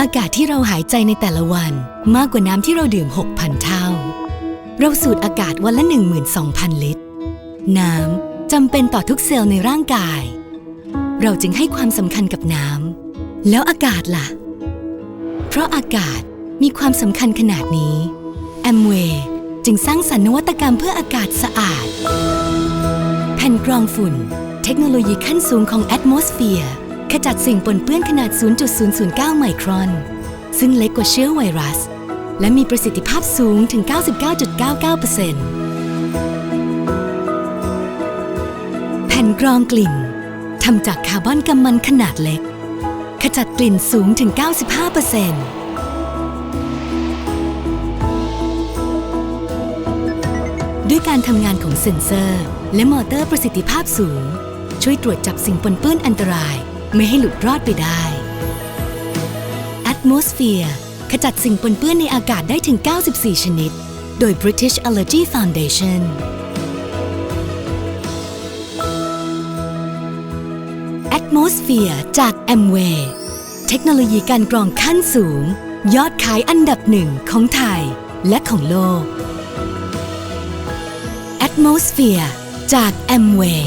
อากาศที่เราหายใจในแต่ละวันมากกว่าน้ำที่เราดื่ม 6,000 เท่า เราสูดอากาศวันละ 12,000 ลิตร น้ำจำเป็นต่อทุกเซลล์ในร่างกาย เราจึงให้ความสำคัญกับน้ำ แล้วอากาศล่ะ เพราะอากาศมีความสำคัญขนาดนี้ แอมเวย์จึงสร้างสรรค์นวัตกรรมเพื่ออากาศสะอาด แผ่นกรองฝุ่น เทคโนโลยีขั้นสูงของ Atmosphere ขจัดสิ่งปนเปื้อนขนาด 0.009 ไมครอน ซึ่งเล็กกว่าเชื้อไวรัส และมีประสิทธิภาพสูงถึง 99.99%แผ่นกรองกลิ่นทำจากคาร์บอนกำมันขนาดเล็ก ขจัดกลิ่นสูงถึง 95%ด้วยการทำงานของเซ็นเซอร์ และมอเตอร์ประสิทธิภาพสูง ช่วยตรวจจับสิ่งปนเปื้อนอันตราย ไม่ให้หลุดรอดไปได้ Atmosphere ขจัดสิ่งปนเปื้อนในอากาศได้ถึง 94 ชนิด โดย British Allergy Foundation Atmosphere จาก Amway เทคโนโลยีการกรองขั้นสูง ยอดขายอันดับหนึ่งของไทยและของโลก Atmosphere จาก Amway